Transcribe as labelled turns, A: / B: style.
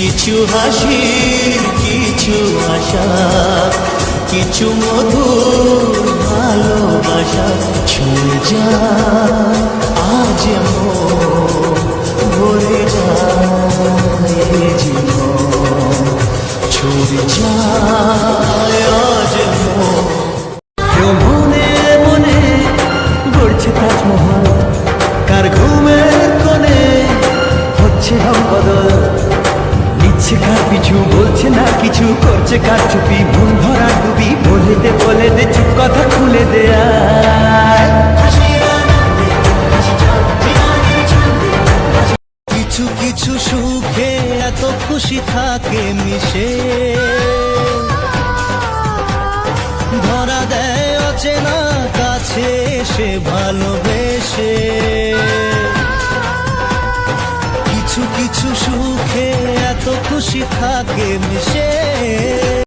A: কিছু হাসির কিছু আশা, কিছু মধুর ভালোবাসা ছুঁয়ে যা, আজ ভরে যায় ছুঁয়ে যায় আজ মনে মনে গড়ছে তাজমহল, কার ঘুমের কার চুপি, মন ভরা ডুবি বলে বলে দে চুপ কথা খুলে দে আয়। কিছু কিছু সুখে এত খুশি থাকে মিশে ধরা দেয় অচেনা কাছে, সে ভালোবেসে কিছু কিছু খুশি থাকে মিশে।